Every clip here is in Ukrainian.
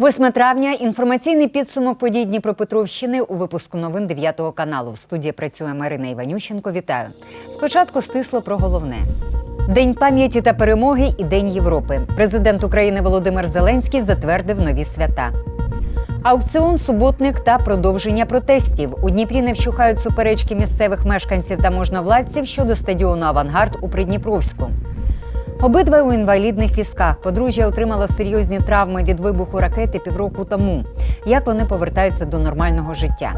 8 травня інформаційний підсумок подій Дніпропетровщини у випуску новин 9 каналу. В студії працює Марина Іванющенко. Вітаю. Спочатку стисло про головне. День пам'яті та перемоги і День Європи. Президент України Володимир Зеленський затвердив нові свята. Аукціон, суботник та продовження протестів. У Дніпрі не вщухають суперечки місцевих мешканців та можновладців щодо стадіону Авангард у Придніпровську. Обидва у інвалідних візках. Подружжя отримало серйозні травми від вибуху ракети півроку тому. Як вони повертаються до нормального життя?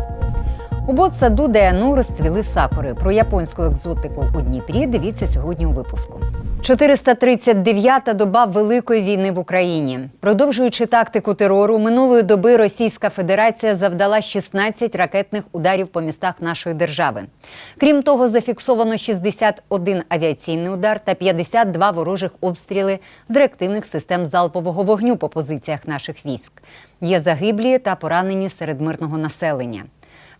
У ботсаду ДНУ розцвіли сакури. Про японську екзотику у Дніпрі дивіться сьогодні у випуску. 439-та доба Великої війни в Україні. Продовжуючи тактику терору, минулої доби Російська Федерація завдала 16 ракетних ударів по містах нашої держави. Крім того, зафіксовано 61 авіаційний удар та 52 ворожих обстріли з реактивних систем залпового вогню по позиціях наших військ. Є загиблі та поранені серед мирного населення.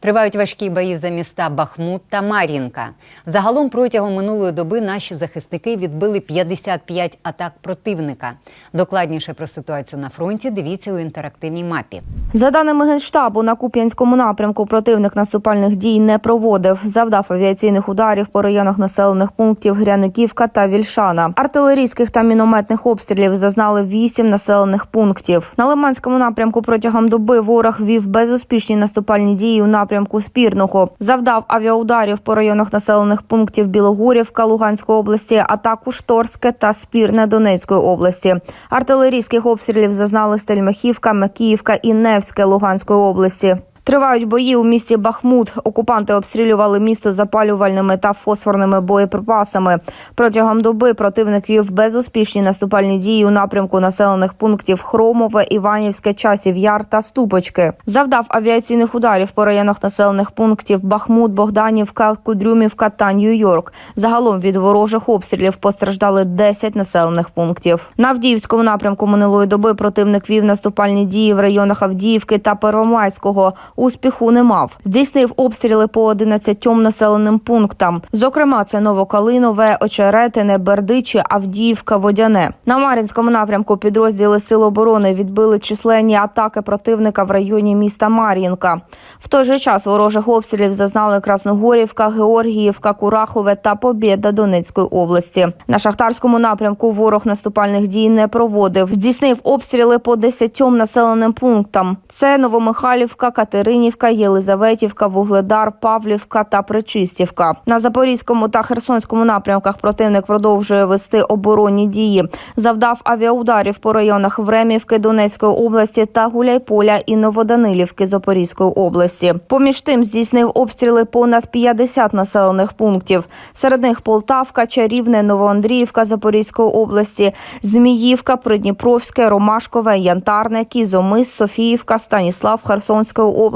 Тривають важкі бої за міста Бахмут та Мар'їнка. Загалом протягом минулої доби наші захисники відбили 55 атак противника. Докладніше про ситуацію на фронті дивіться у інтерактивній мапі. За даними Генштабу, на Куп'янському напрямку противник наступальних дій не проводив. Завдав авіаційних ударів по районах населених пунктів Гряниківка та Вільшана. Артилерійських та мінометних обстрілів зазнали вісім населених пунктів. На Лиманському напрямку протягом доби ворог вів безуспішні наступальні дії у напрямку Спірного. Завдав авіаударів по районах населених пунктів Білогорівка Луганської області, а також Торське та Спірне Донецької області. Артилерійських обстрілів зазнали Стельмахівка, Макіївка і Невське Луганської області. Тривають бої у місті Бахмут. Окупанти обстрілювали місто запалювальними та фосфорними боєприпасами. Протягом доби противник вів безуспішні наступальні дії у напрямку населених пунктів Хромове, Іванівське, Часів Яр та Ступочки. Завдав авіаційних ударів по районах населених пунктів Бахмут, Богданівка, Кудрюмівка та Нью-Йорк. Загалом від ворожих обстрілів постраждали 10 населених пунктів. На Авдіївському напрямку минулої доби противник вів наступальні дії в районах Авдіївки та Первомайського. Успіху не мав. Здійснив обстріли по 11 населеним пунктам. Зокрема, це Новокалинове, Очеретине, Бердичі, Авдіївка, Водяне. На Мар'їнському напрямку підрозділи Сил оборони відбили численні атаки противника в районі міста Мар'їнка. В той же час ворожих обстрілів зазнали Красногорівка, Георгіївка, Курахове та Побєда Донецької області. На шахтарському напрямку ворог наступальних дій не проводив. Здійснив обстріли по 10 населеним пунктам. Це Новомихайлівка, Катеринівка, Єлизаветівка, Вугледар, Павлівка та Причистівка. На Запорізькому та Херсонському напрямках противник продовжує вести оборонні дії. Завдав авіаударів по районах Времівки Донецької області та Гуляйполя і Новоданилівки Запорізької області. Поміж тим здійснив обстріли понад 50 населених пунктів. Серед них Полтавка, Чарівне, Новоандріївка Запорізької області, Зміївка, Придніпровське, Ромашкове, Янтарне, Кізомис, Софіївка, Станіслав Херсонської області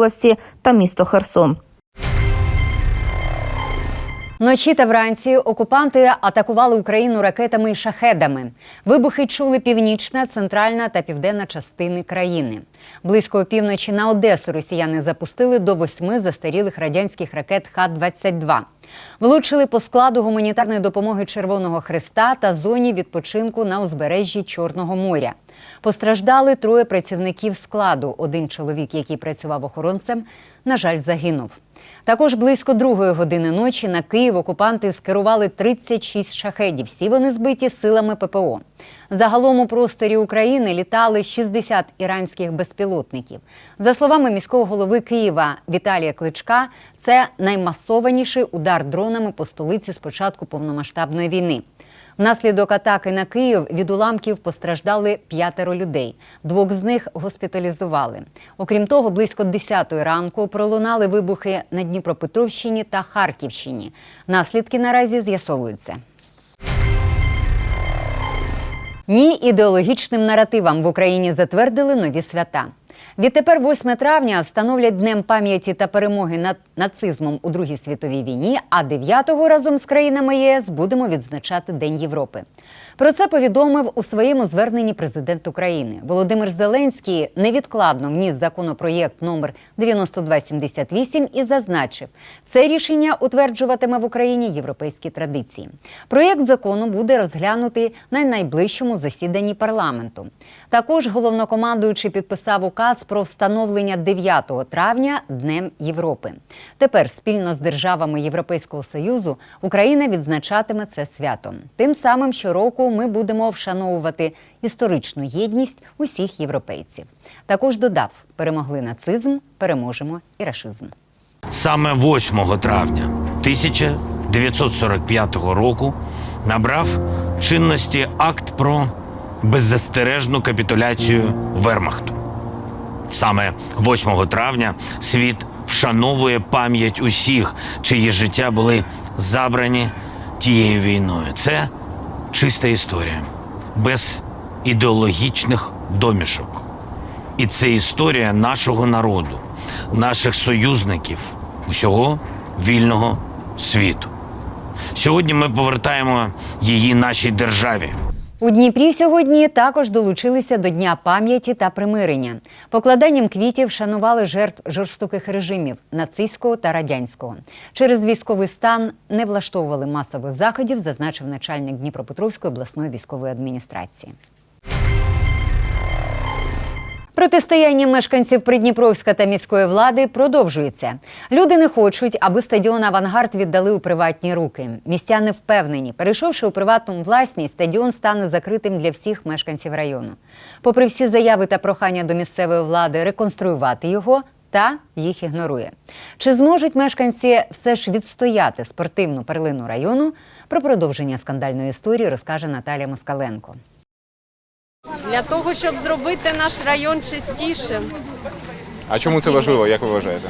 та місто Херсон. Вночі та вранці окупанти атакували Україну ракетами і шахедами. Вибухи чули північна, центральна та південна частини країни. Близько опівночі на Одесу росіяни запустили до восьми застарілих радянських ракет Х-22. Влучили по складу гуманітарної допомоги Червоного Христа та зоні відпочинку на узбережжі Чорного моря. Постраждали троє працівників складу. Один чоловік, який працював охоронцем, на жаль, загинув. Також близько другої години ночі на Київ окупанти скерували 36 шахедів. Всі вони збиті силами ППО. Загалом у просторі України літали 60 іранських безпілотників. За словами міського голови Києва Віталія Кличка, це наймасованіший удар дронами по столиці з початку повномасштабної війни. Внаслідок атаки на Київ від уламків постраждали п'ятеро людей. Двох з них госпіталізували. Окрім того, близько 10-ї ранку пролунали вибухи на Дніпропетровщині та Харківщині. Наслідки наразі з'ясовуються. Ні ідеологічним наративам в Україні затвердили нові свята. Відтепер 8 травня встановлять днем пам'яті та перемоги над нацизмом у Другій світовій війні. А 9-го разом з країнами ЄС будемо відзначати День Європи. Про це повідомив у своєму зверненні президент України. Володимир Зеленський невідкладно вніс законопроєкт номер 9278 і зазначив, це рішення утверджуватиме в Україні європейські традиції. Проєкт закону буде розглянутий на найближчому засіданні парламенту. Також головнокомандуючий підписав указ про встановлення 9 травня Днем Європи. Тепер спільно з державами Європейського союзу Україна відзначатиме це свято. Тим самим щороку ми будемо вшановувати історичну єдність усіх європейців. Також додав: перемогли нацизм, переможемо і рашизм. Саме 8 травня 1945 року набрав чинності акт про беззастережну капітуляцію Вермахту. Саме 8 травня світ вшановує пам'ять усіх, чиї життя були забрані тією війною. Це чиста історія, без ідеологічних домішок. І це історія нашого народу, наших союзників, усього вільного світу. Сьогодні ми повертаємо її нашій державі. У Дніпрі сьогодні також долучилися до Дня пам'яті та примирення. Покладанням квітів шанували жертв жорстоких режимів нацистського та радянського. Через військовий стан не влаштовували масових заходів, зазначив начальник Дніпропетровської обласної військової адміністрації. Протистояння мешканців Придніпровська та міської влади продовжується. Люди не хочуть, аби стадіон Авангард віддали у приватні руки. Містяни впевнені, перейшовши у приватну власність, стадіон стане закритим для всіх мешканців району. Попри всі заяви та прохання до місцевої влади реконструювати його. Та їх ігнорує. Чи зможуть мешканці все ж відстояти спортивну перлину району? Про продовження скандальної історії розкаже Наталя Москаленко. Для того, щоб зробити наш район чистішим. А чому це важливо, як ви вважаєте?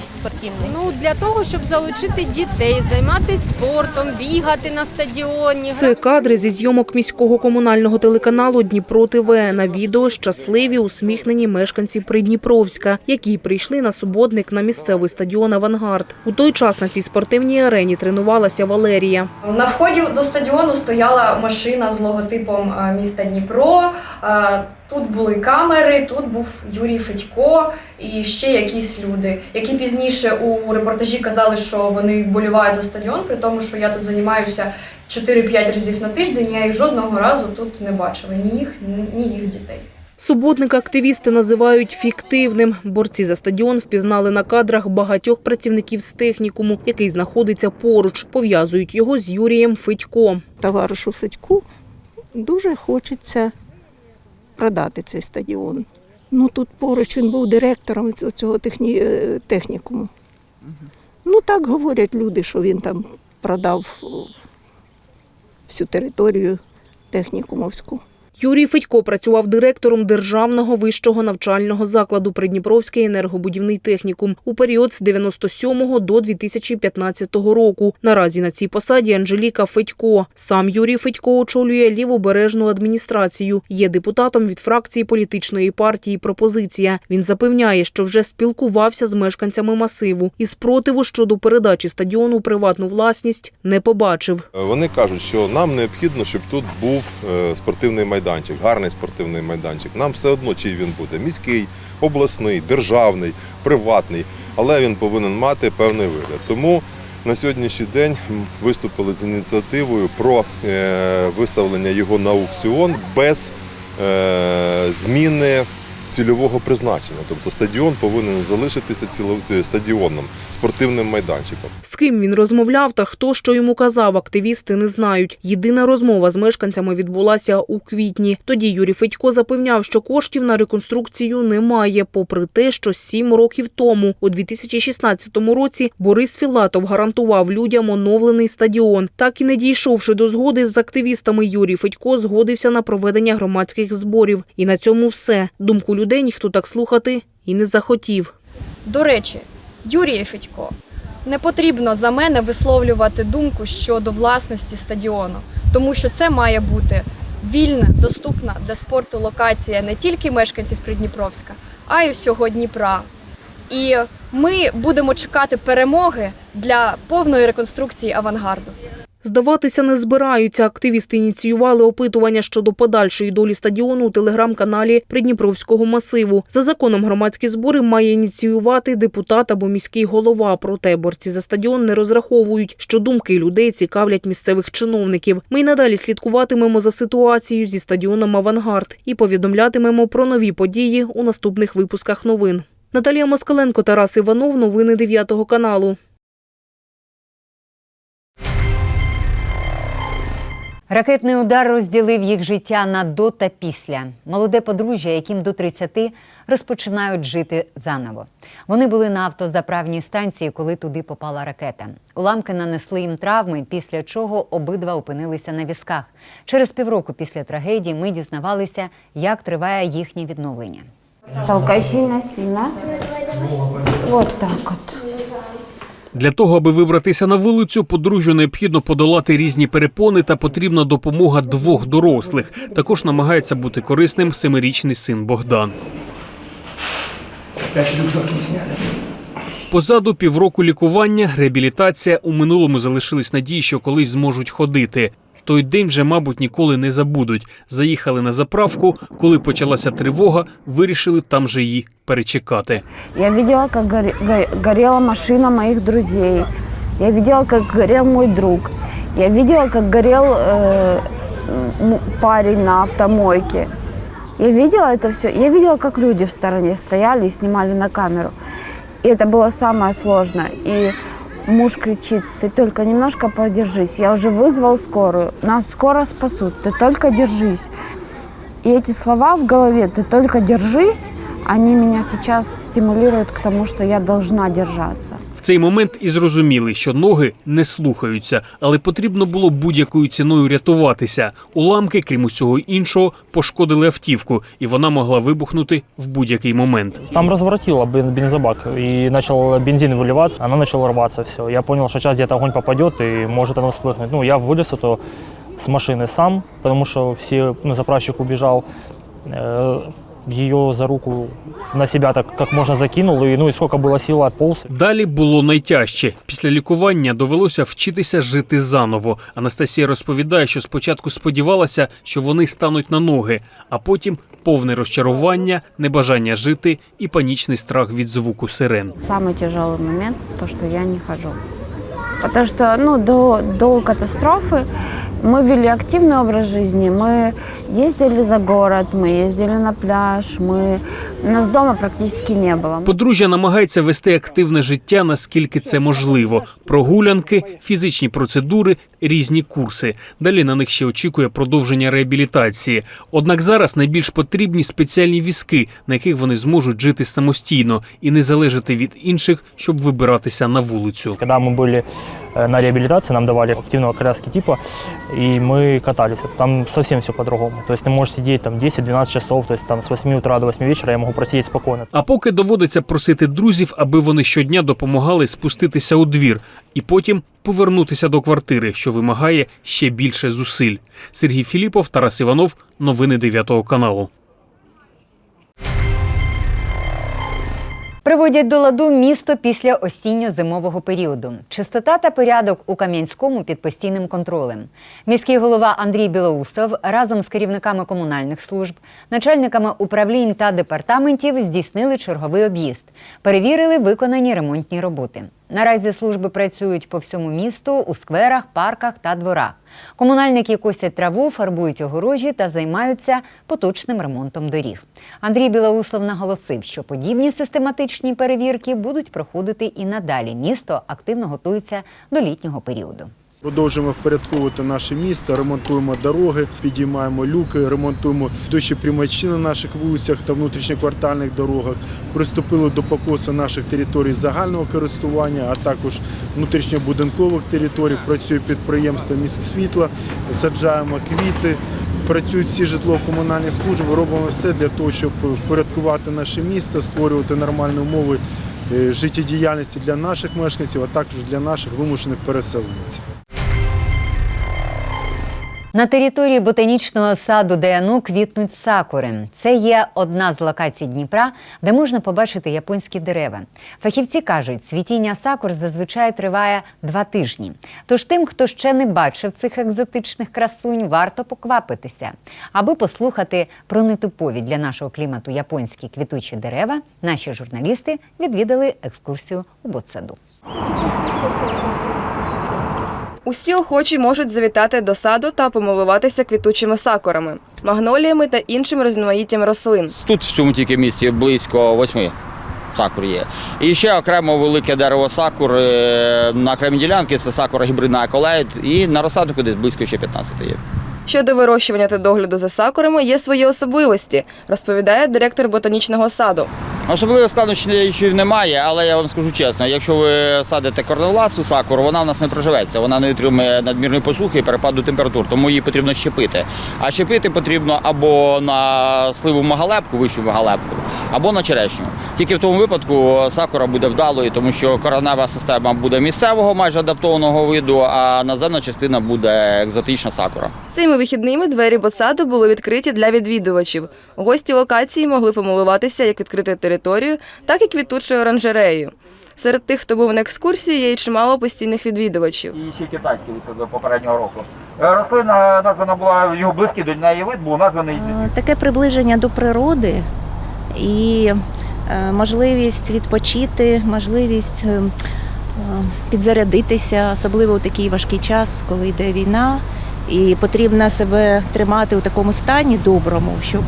Ну для того, щоб залучити дітей, займатися спортом, бігати на стадіоні. Це кадри зі зйомок міського комунального телеканалу Дніпро ТВ. На відео щасливі усміхнені мешканці Придніпровська, які прийшли на суботник на місцевий стадіон Авангард. У той час на цій спортивній арені тренувалася Валерія. На вході до стадіону стояла машина з логотипом е, міста Дніпро. Тут були камери, тут був Юрій Федько і ще якісь люди, які пізніше у репортажі казали, що вони вболівають за стадіон, при тому, що я тут займаюся 4-5 разів на тиждень. Я їх жодного разу тут не бачила ні їх, ні- їх дітей. Суботника активісти називають фіктивним. Борці за стадіон впізнали на кадрах багатьох працівників з технікуму, який знаходиться поруч. Пов'язують його з Юрієм Федько. товаришу Федьку дуже хочеться продати цей стадіон. Ну тут поруч він був директором цього техні... е, технікуму. Ну так говорять люди, що він там продав всю територію технікумовську. Юрій Федько працював директором державного вищого навчального закладу Придніпровський енергобудівний технікум у період з 97 до 2015 року. Наразі на цій посаді Анжеліка Федько. Сам Юрій Федько очолює лівобережну адміністрацію. Є депутатом від фракції політичної партії Пропозиція. Він запевняє, що вже спілкувався з мешканцями масиву і спротиву щодо передачі стадіону приватну власність не побачив. Вони кажуть, що нам необхідно, щоб тут був е, спортивний майданчик, гарний спортивний майданчик. Нам все одно, чий він буде міський, обласний, державний, приватний, але він повинен мати певний вигляд. Тому на сьогоднішній день виступили з ініціативою про е, виставлення його на аукціон без е, зміни цільового призначення. Тобто стадіон повинен залишитися стадіоном, спортивним майданчиком. З ким він розмовляв та хто що йому казав, активісти не знають. Єдина розмова з мешканцями відбулася у квітні. Тоді Юрій Федько запевняв, що коштів на реконструкцію немає, попри те, що сім років тому, у 2016 році, Борис Філатов гарантував людям оновлений стадіон. Так і не дійшовши до згоди з активістами, Юрій Федько згодився на проведення громадських зборів. І на цьому все. Думку ніхто так слухати і не захотів. До речі, Юрій Федько, не потрібно за мене висловлювати думку щодо власності стадіону, тому що це має бути вільна, доступна для спорту локація не тільки мешканців Придніпровська, а й всього Дніпра. І ми будемо чекати перемоги для повної реконструкції авангарду. Здаватися не збираються. Активісти ініціювали опитування щодо подальшої долі стадіону у телеграм-каналі Придніпровського масиву. За законом громадські збори має ініціювати депутат або міський голова. Проте борці за стадіон не розраховують, що думки людей цікавлять місцевих чиновників. Ми й надалі слідкуватимемо за ситуацією зі стадіоном Авангард і повідомлятимемо про нові події у наступних випусках новин. Наталія Москаленко, Тарас Іванов. Новини 9 каналу. Ракетний удар розділив їх життя на до та після. Молоде подружжя, яким до 30, розпочинають жити заново. Вони були на автозаправній станції, коли туди попала ракета. Уламки нанесли їм травми, після чого обидва опинилися на візках. Через півроку після трагедії ми дізнавалися, як триває їхнє відновлення. Толкай сильно-сильно. Вот так вот. Для того, аби вибратися на вулицю, подружжю необхідно подолати різні перепони та потрібна допомога двох дорослих. Також намагається бути корисним семирічний син Богдан. Позаду півроку лікування, реабілітація. У минулому залишились надії, що колись зможуть ходити. Той день вже, мабуть, ніколи не забудуть. Заїхали на заправку. Коли почалася тривога, вирішили там же її перечекати. Я видела, как горе- го- горела машина моих друзей. Я видела, как горел мой друг. Я видела, как горел э, м, парень на автомойке. Я видела это все. Я видела, как люди в стороне стояли и снимали на камеру. И это было самое сложное. И муж кричит, ты только немножко продержись. Я уже вызвал скорую. Нас скоро спасут. Ты только держись. И эти слова в голове, ты только держись, они меня сейчас стимулируют к тому, что я должна держаться. В цей момент і зрозуміли, що ноги не слухаються, але потрібно було будь-якою ціною рятуватися. Уламки, крім усього іншого, пошкодили автівку, і вона могла вибухнути в будь-який момент. Там разворотило бен- бензобак, и начал бензин выливаться, оно начало рваться все. Я понял, что сейчас где-то огонь попадет, и может оно вспыхнуть. Ну, я вылез это с машины сам, потому что все, ну, заправщик убежал. Э, Ее за руку на себя так как можно закинул, и ну и сколько было сил отполз. Далі було найтяжче. Після лікування довелося вчитися жити заново. Анастасія розповідає, що спочатку сподівалася, що вони стануть на ноги, а потім повне розчарування, небажання жити і панічний страх від звуку сирен. Самый тяжелый момент, то, что я не хожу. Потому что ну, до, до катастрофы мы вели активный образ жизни. Мы ездили за город, мы ездили на пляж, мы... нас дома практически не было. Подружжя намагається вести активне життя, наскільки це можливо. Прогулянки, фізичні процедури, різні курси. Далі на них ще очікує продовження реабілітації. Однак зараз найбільш потрібні спеціальні візки, на яких вони зможуть жити самостійно і не залежати від інших, щоб вибиратися на вулицю. Когда мы были э, на реабилитации, нам давали активного коляски типа, и мы катались. Там совсем все по-другому. То есть ты можешь там 10-12 часов, то есть там с 8 утра до 8 вечера я могу просидеть спокойно. А поки доводиться просити друзів, аби вони щодня допомагали спуститися у двір і потім повернутися до квартири, що вимагає ще більше зусиль. Сергій Філіпов, Тарас Іванов, новини 9 каналу. Приводять до ладу місто після осінньо-зимового періоду. Чистота та порядок у Кам'янському під постійним контролем. Міський голова Андрій Білоусов разом з керівниками комунальних служб, начальниками управлінь та департаментів здійснили черговий об'їзд, перевірили виконані ремонтні роботи. Наразі служби працюють по всьому місту у скверах, парках та дворах. Комунальники косять траву, фарбують огорожі та займаються поточним ремонтом доріг. Андрій Білоусов наголосив, що подібні систематичні перевірки будуть проходити і надалі. Місто активно готується до літнього періоду. Продовжуємо впорядковувати наше місто, ремонтуємо дороги, підіймаємо люки, ремонтуємо дощі прямачі на наших вулицях та внутрішньоквартальних дорогах. Приступили до покосу наших територій загального користування, а також внутрішньобудинкових територій. Працює підприємство «Міськ світла, саджаємо квіти. Працюють всі житлово-комунальні служби, робимо все для того, щоб впорядкувати наше місто, створювати нормальні умови е, життєдіяльності для наших мешканців, а також для наших вимушених переселенців. На території ботанічного саду Деяну квітнуть сакури. Це є одна з локацій Дніпра, де можна побачити японські дерева. Фахівці кажуть, цвітіння сакур зазвичай триває два тижні. Тож тим, хто ще не бачив цих екзотичних красунь, варто поквапитися. Аби послухати про нетипові для нашого клімату японські квітучі дерева, наші журналісти відвідали екскурсію у ботсаду. Усі охочі можуть завітати до саду та помилуватися квітучими сакурами, магноліями та іншим різноманіттям рослин. Тут в цьому тільки місці близько восьми сакур є. І ще окремо велике дерево сакур е, на окремій ділянці це сакура гібридна аколейт, і на розсадку десь близько ще 15 є. Щодо вирощування та догляду за сакурами є свої особливості, розповідає директор ботанічного саду. Особливо складнощів немає, але я вам скажу чесно, якщо ви садите корневласу сакуру, вона в нас не проживеться, вона не витримує надмірної посухи і перепаду температур, тому її потрібно щепити. А щепити потрібно або на сливу магалепку, вищу магалепку, або на черешню. Тільки в тому випадку сакура буде вдалою, тому що коренева система буде місцевого, майже адаптованого виду, а наземна частина буде екзотична сакура. Цими вихідними двері ботсаду були відкриті для відвідувачів. Гості локації могли помилуватися як відкритою територією, так і квітучою оранжереєю. Серед тих, хто був на екскурсії, є й чимало постійних відвідувачів. І ще китайський висадив попереднього року. Рослина названа була його близький до неї вид, був названий таке приближення до природи і е, можливість відпочити, можливість е, підзарядитися, особливо у такий важкий час, коли йде війна, і потрібно себе тримати у такому стані доброму, щоб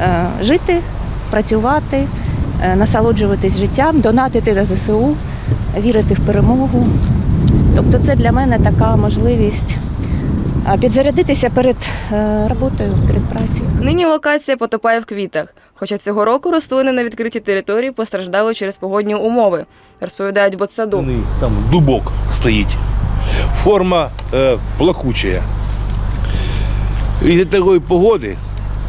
е, жити, працювати, насолоджуватись життям, донатити на ЗСУ, вірити в перемогу. Тобто це для мене така можливість підзарядитися перед е, роботою, перед працею. Нині локація потопає в квітах. Хоча цього року рослини на відкритій території постраждали через погодні умови, розповідають ботсаду. Там дубок стоїть. Форма е, плакучая. Із-за такої погоди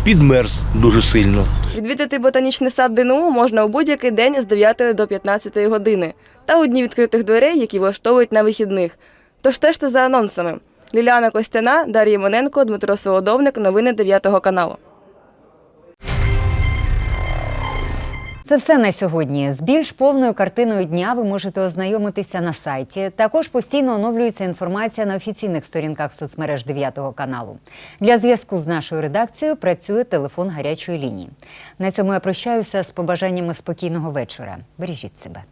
підмерз дуже сильно. Відвідати ботанічний сад ДНУ можна у будь-який день з 9 до 15 години та у дні відкритих дверей, які влаштовують на вихідних. Тож стежте за анонсами. Ліляна Костяна, Дар'я Моненко, Дмитро Солодовник. Новини 9 каналу. Це все на сьогодні. З більш повною картиною дня ви можете ознайомитися на сайті. Також постійно оновлюється інформація на офіційних сторінках соцмереж 9 каналу. Для зв'язку з нашою редакцією працює телефон гарячої лінії. На цьому я прощаюся з побажаннями спокійного вечора. Бережіть себе.